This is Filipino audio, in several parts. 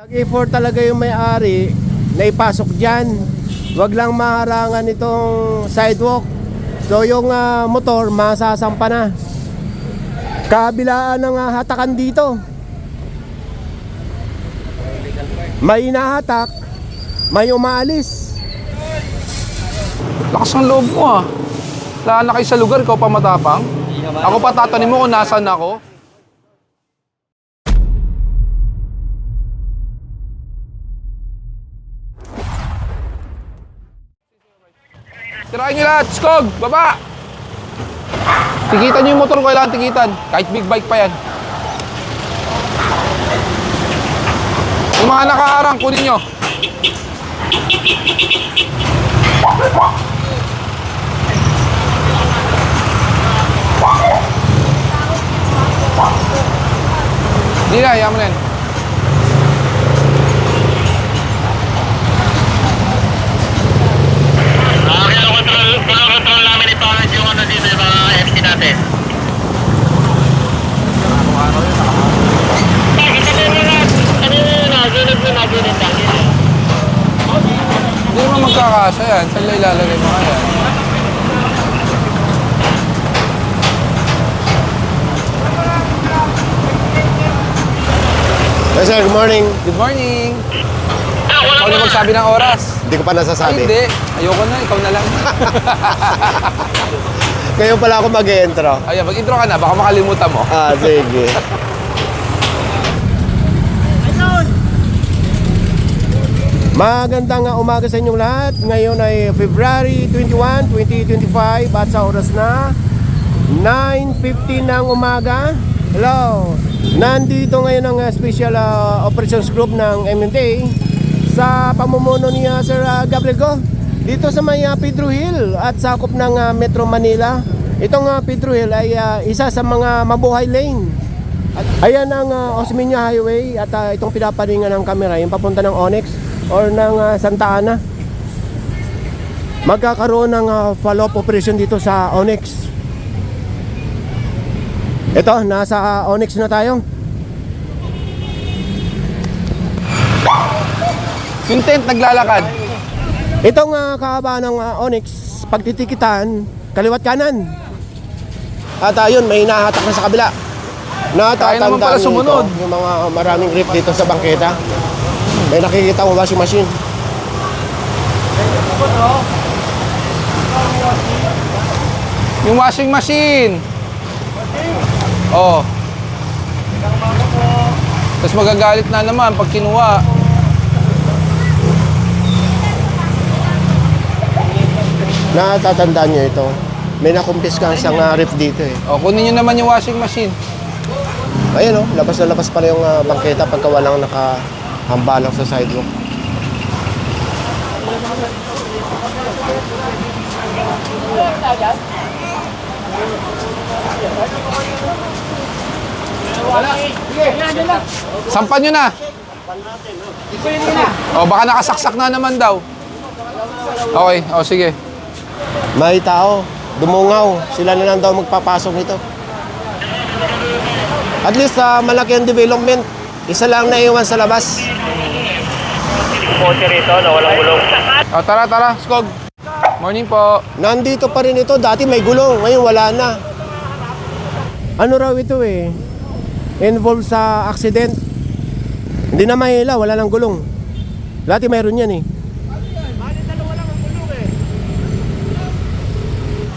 Nag-effort talaga yung may-ari na ipasok dyan. Huwag lang maharangan itong sidewalk. So yung ah, motor, masasampa na. Kabilaan ng ah, hatakan dito. May inahatak, may umaalis. Lakas ng loob mo ah. Kayo sa lugar, ikaw pa matapang. Ako pa tatanim mo kung nasan ako. Tirahin nyo lahat, skog, baba! Tikitan nyo yung motor ko, kailangan tikitan. Kahit big bike pa yan. Yung mga nakaarang, kunin nyo. Hindi na, mo na yan. Ah, kaya control, follow control namin ito yung ano dito yung mga FC natin. Bakit ano yun na? Ano yun na? Gunod mo na, gunod na. Hindi naman magkakasa yan. Saan nila ilalagay mga yan? Yes, sir, good morning. Good morning! Ah, Ikaw na magsabi ng oras. Hindi ko pa Ay, nasasabi. hindi. Ayoko na. Ikaw na lang. Ngayon pala ako mag-intro. Ayan, mag-intro ka na. Baka makalimutan mo. Ah, sige. Magandang umaga sa inyong lahat. Ngayon ay February 21, 2025 at sa oras na 9.15 ng umaga. Hello! Nandito ngayon ang uh, Special uh, Operations Group ng MMDA sa pamumuno ni uh, Sir uh, Gabriel dito sa may uh, Pedro Hill at sakop ng uh, Metro Manila. Itong uh, Pedro Hill ay uh, isa sa mga mabuhay lane at ayan ang uh, Osmeña Highway at uh, itong pinaparingan ng kamera yung papunta ng Onyx or ng uh, Santa Ana. Magkakaroon ng uh, follow-up operation dito sa Onyx. Ito, nasa uh, Onyx na tayo. Yung tent naglalakad. Itong uh, kahaba ng uh, Onyx, pagtitikitan, kaliwat kanan. At ayun, may hinahatak na sa kabila. Natatandaan pala sumunod. ito, yung mga maraming grip dito sa bangketa. May nakikita ko washing machine. Yung washing machine. Oo. Tapos magagalit na naman pag kinuha. Natatandaan nyo ito. May nakumpis kang isang uh, ref dito eh. O, kunin nyo naman yung washing machine. Ayun oh, labas na labas pala yung uh, bangketa pagka walang nakahambalang sa sidewalk. Sampan nyo na. O, baka nakasaksak na naman daw. Okay, o sige. May tao, dumungaw. Sila na lang daw magpapasok nito. At least uh, malaki ang development. Isa lang naiwan sa labas. Na. O, tara, tara, Skog. Morning po. Nandito pa rin ito. Dati may gulong. Ngayon wala na. Ano raw ito eh? Involved sa accident. Hindi na mahila. Wala nang gulong. Dati mayroon yan eh.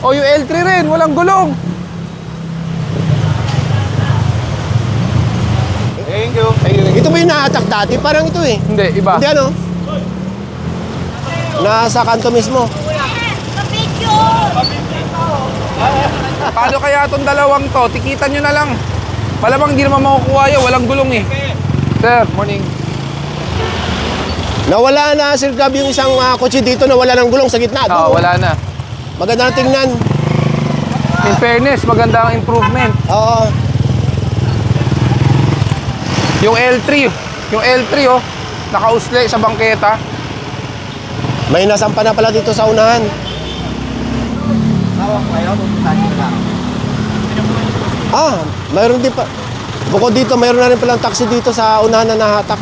O, yung L3 rin, walang gulong. Thank you. Thank you. Ito ba yung na-attack dati? Parang ito eh. Hindi, iba. Hindi ano? Nasa kanto mismo. Paano kaya itong dalawang to? Tikitan nyo na lang. Malamang hindi naman makukuha yun. Walang gulong eh. Sir, morning. Nawala na Sir Gab yung isang uh, kotse dito na wala ng gulong sa gitna. Oo, Doon. wala na. Maganda na tingnan. In fairness, maganda ang improvement. Oo. Yung L3, yung L3 oh, nakausli sa bangketa. May nasampa na pala dito sa unahan ako ngayon, pupuntahan nyo lang. Ah, mayroon din pa. Bukod dito, mayroon na rin palang taxi dito sa unahan na nahatak.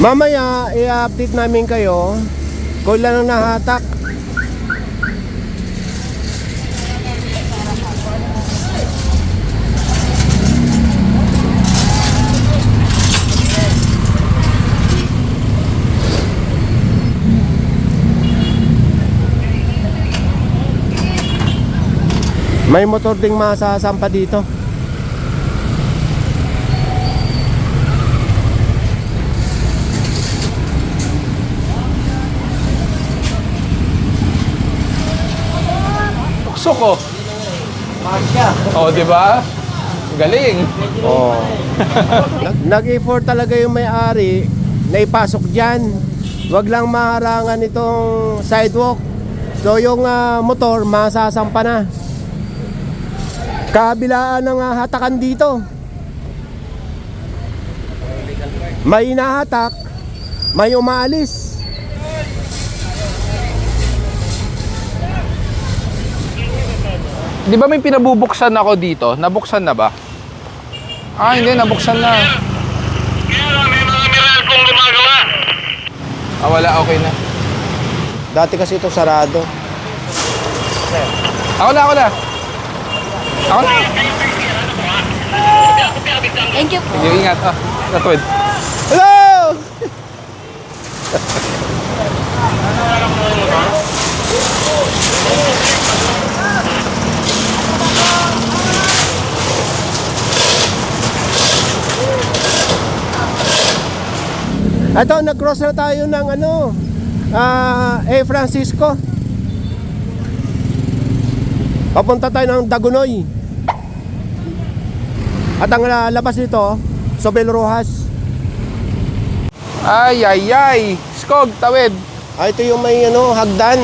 Mamaya, i-update namin kayo kung ilan ang nahatak. May motor ding masasampa dito. Tukso ko. Oh, di ba? Galing. Oh. Nag- Nag-effort talaga yung may-ari na ipasok dyan. Wag lang maharangan itong sidewalk. So yung ah, motor masasampa na. Kabilaan ng ah, hatakan dito. May inahatak, may umaalis. Di ba may pinabubuksan ako dito? Nabuksan na ba? Ah, hindi. Nabuksan na. May mga miral pong gumagawa. Ah, wala. Okay na. Dati kasi ito sarado. Ako na, ako na. Ako. Thank you po. Sige, ingat. Ah, natwid. Hello! Ito, nag-cross na tayo ng ano, ah, A. Francisco. Papunta tayo ng Dagunoy. At ang lalabas nito, Sobel Rojas. Ay, ay, ay. Skog, tawid. Ah, ito yung may ano, hagdan.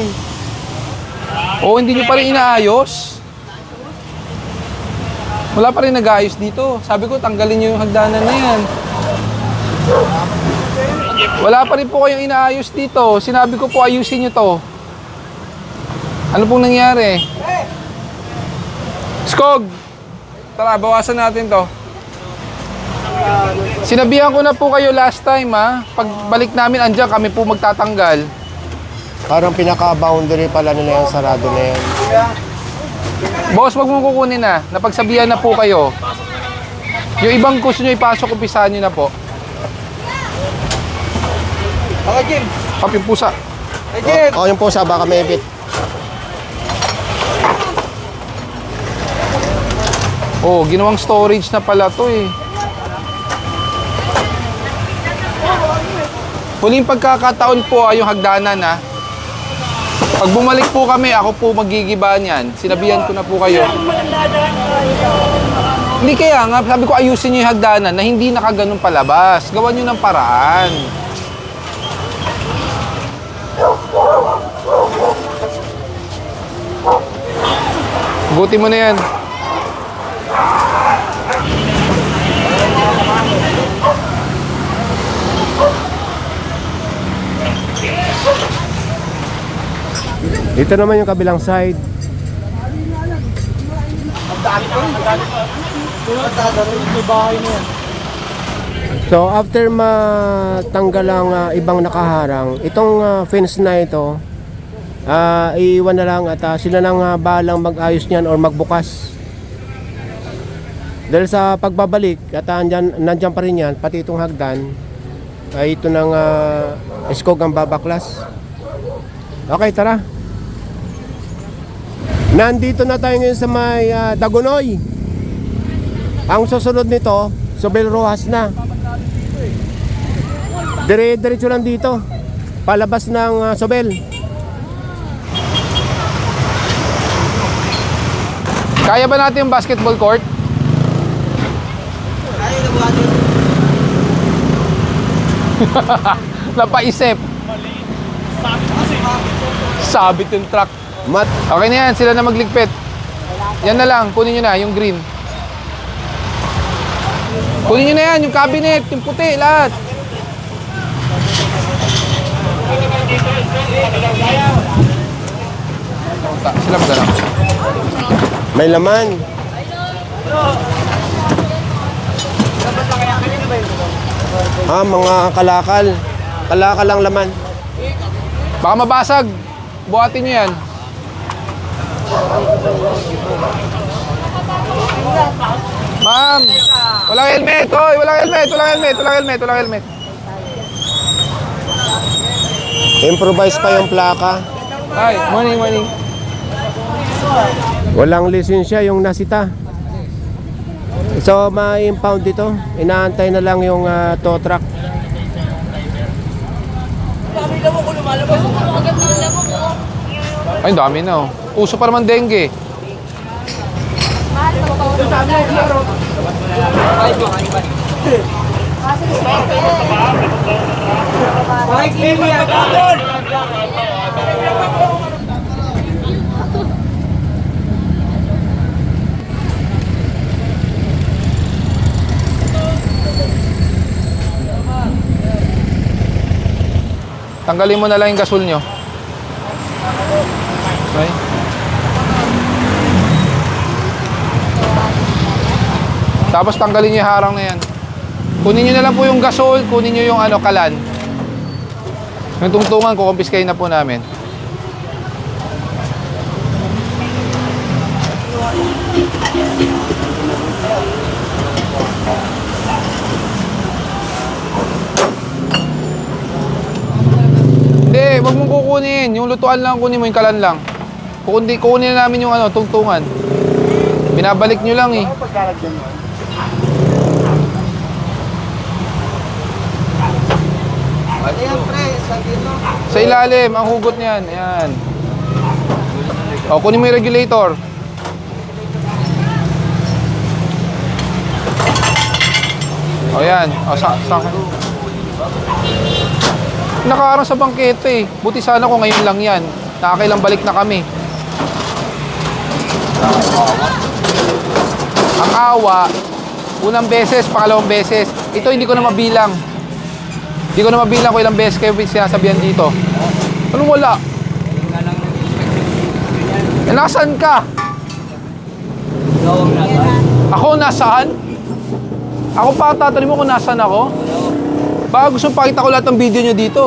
Oo, hindi nyo pa rin inaayos. Wala pa rin nag-ayos dito. Sabi ko, tanggalin nyo yung hagdanan na yan. Wala pa rin po kayong inaayos dito. Sinabi ko po, ayusin nyo to. Ano pong nangyari? Skog! Tara, bawasan natin to. Sinabihan ko na po kayo last time ha. Pagbalik namin, andyan kami po magtatanggal. Parang pinaka-boundary pala nila yung sarado na yan. Boss, wag mong kukunin na. Napagsabihan na po kayo. Yung ibang gusto nyo ipasok, umpisahan nyo na po. Okay, Jim. Pusa. Hey, Jim. O, yung pusa, baka may bit. Oh, ginawang storage na pala to eh. Huling pagkakataon po ay yung hagdanan ha. Pag bumalik po kami, ako po magigiba niyan. Sinabihan ko na po kayo. Hindi kaya nga, sabi ko ayusin niyo yung hagdanan na hindi nakaganon palabas. Gawan niyo ng paraan. Buti mo na yan. Dito naman yung kabilang side. So after matanggal ang ah, ibang nakaharang, itong ah, fence na ito, ah, iiwan na lang at ah, sila nang uh, bahalang mag-ayos niyan or magbukas. Dahil sa pagbabalik at uh, andyan, nandyan pa rin yan, pati itong hagdan, ay ito ng uh, iskog ang babaklas. Okay, tara. Nandito na tayo ngayon sa may ah, Dagonoy. Ang susunod nito, Sobel Rojas na. Dire-diretso lang dito. Palabas ng ah, Sobel. Kaya ba natin yung basketball court? Ayaw na buhatin. Napaisip. Sabit yung truck. Mat Okay na yan, sila na magligpit. Yan na lang, kunin nyo na, yung green. Kunin nyo na yan, yung cabinet, yung puti, lahat. Ta- Sila magana. may laman. Ah, mga kalakal. Kalakal ang laman. Baka mabasag. Buhatin nyo yan. Ma'am, walang helmet. Hoy, walang helmet, walang helmet, walang helmet, walang helmet. Improvise pa yung plaka. Ay, morning, morning. Walang lisensya yung nasita. So, ma-impound dito. Inaantay na lang yung ah, tow truck. Ay, dami na oh. Uso pa naman dengue. Tanggalin mo na lang yung gasol nyo. Okay. Tapos tanggalin niyo harang na yan. Kunin niyo na lang po yung gasol, kunin niyo yung ano, kalan. Yung tungtungan, kukumpiskayin na po namin. Hindi, wag mong kukunin. Yung lutuan lang kunin mo, yung kalan lang. Kukunin, kukunin na namin yung ano, tungtungan. Binabalik nyo lang eh. Ayan, pre. Sa dito. Sa ilalim, ang hugot niyan. Ayan. O, kunin mo yung regulator. O, yan. O, sa, sa Nakaarang sa bangkete eh. Buti sana kung ngayon lang yan. Nakakailang balik na kami. Ang awa, unang beses, pangalawang beses. Ito hindi ko na mabilang. Hindi ko na mabilang kung ilang beses kayo sinasabihan dito. Ano wala? Eh, nasaan ka? Ako nasaan? Ako pa ang tatanungin mo kung nasaan ako? Baka gusto pakita ko lahat ng video nyo dito.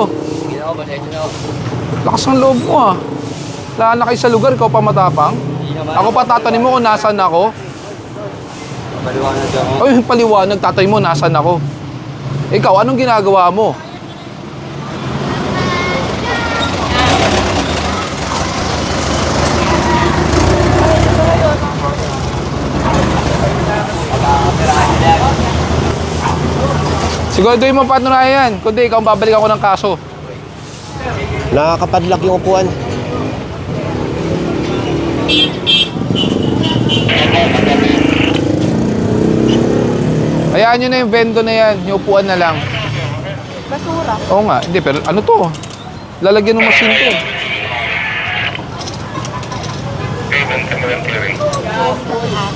Lakas ng loob mo ah. Wala na kayo sa lugar, ikaw pa matapang. Ako pa tatanungin mo kung nasaan ako. Ay, yung paliwanag, tatay mo, nasaan ako? Ikaw, anong ginagawa mo? Siguraduhin mo patunayan. Kundi ikaw babalik ako ng kaso. Nakakapadlak yung upuan. Hayaan nyo na yung vendo na yan. Yung upuan na lang. Basura. Oo nga. Hindi, pero ano to? Lalagyan ng machine to.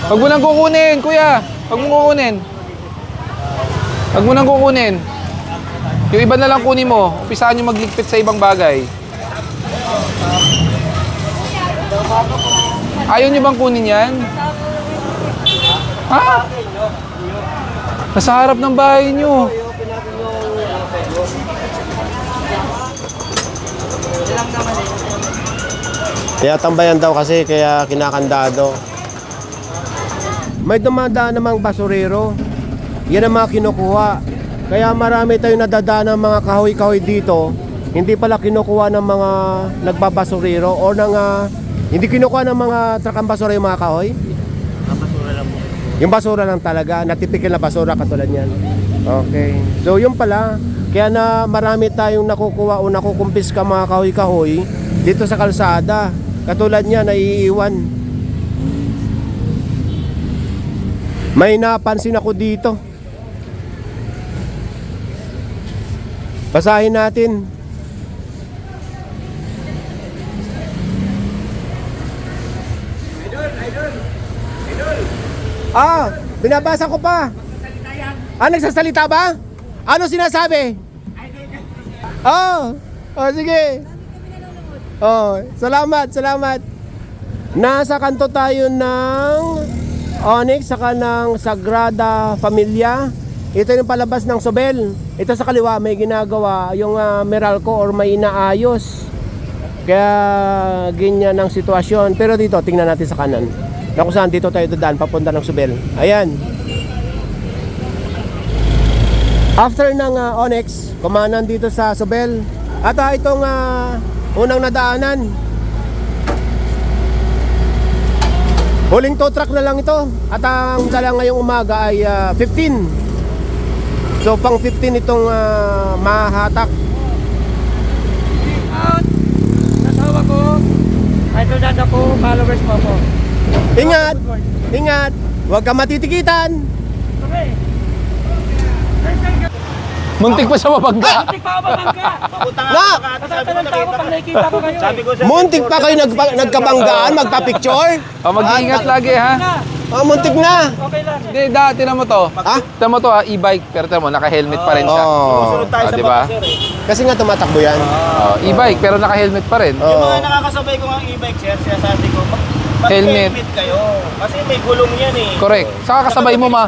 Huwag mo nang kukunin, kuya. Huwag mo kukunin. Huwag mo nang kukunin. Yung iba na lang kunin mo. Umpisahan nyo magligpit sa ibang bagay. Ayaw nyo bang kunin yan? Ha? Nasa harap ng bahay nyo. Kaya tambayan daw kasi, kaya kinakandado. May dumadaan namang basurero. Yan ang mga kinukuha. Kaya marami tayong nadadaan ng mga kahoy-kahoy dito. Hindi pala kinukuha ng mga nagbabasurero o ng ah, hindi kinukuha ng mga trakang basura yung mga kahoy. Yung basura lang talaga, natipikil na basura katulad yan. Okay. So yun pala, kaya na marami tayong nakukuha o nakukumpis ka mga kahoy-kahoy dito sa kalsada. Katulad niya, naiiwan. May napansin ako dito. Basahin natin. Ah, binabasa ko pa. Ah, nagsasalita ba? Ano sinasabi? Oh, oh sige. Oh, salamat, salamat. Nasa kanto tayo ng Onyx, saka ng Sagrada Familia. Ito yung palabas ng Sobel. Ito sa kaliwa, may ginagawa yung ah, Meralco or may inaayos. Kaya ganyan ang sitwasyon. Pero dito, tingnan natin sa kanan. Na kung saan dito tayo dadaan, papunta ng Sobel. Ayan. After ng ah, Onyx, kumanan dito sa Sobel. At ah, itong ah, unang nadaanan. Huling tow truck na lang ito. At ang dala ngayong umaga ay ah, 15. So pang 15 itong ah, mahatak. Out! Nasawa ko. Idol dada ko, followers po po. Ingat! Ingat! Huwag ka matitikitan! Muntik pa siya mabangga. Hindi pa ako mabangga. Na! Ako pag nakikita ko kayo. Sabi ko Muntik pa kayo nagpa- nagkabanggaan, magpa-picture? O, mag-iingat lagi ha. Ah, muntik na! Okay lang. Hindi, da, tinan mo to. Ha? Tinan mo to ha, e-bike. Pero tinan mo, naka-helmet pa rin siya. Oo. Ah, di ba? Kasi nga tumatakbo yan. Oh, e-bike, pero naka-helmet pa rin. Oo. Mga nakakasabay ko ng e-bike, sir, sinasabi ko, Helmet. kayo. Kasi may gulong yan eh. Correct. Saka kasabay mo ma...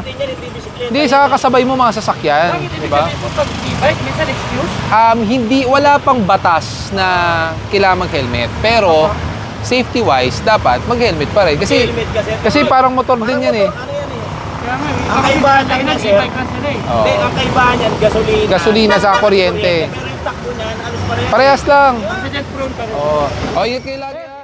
Hindi saka kasabay mo mga sasakyan. Bakit Di ibig ba? sabihin po pag e-bike, minsan excuse? Um, hindi, wala pang batas na kailangan mag-helmet. Pero, safety-wise, dapat mag-helmet pa rin. Kasi, Helmet kasi. kasi parang motor din yan eh. Ano yan eh? Kaya nga, eh, Ang kaibahan lang yan, sir. e-bike lang sila eh. Oo. Hindi, ang kaibahan yan, gasolina. Gasolina sa kuryente. Pero yung takbo niyan, alos pa rin. Parehas lang. Accident prone pa rin. Oo. Oh, yun kailangan.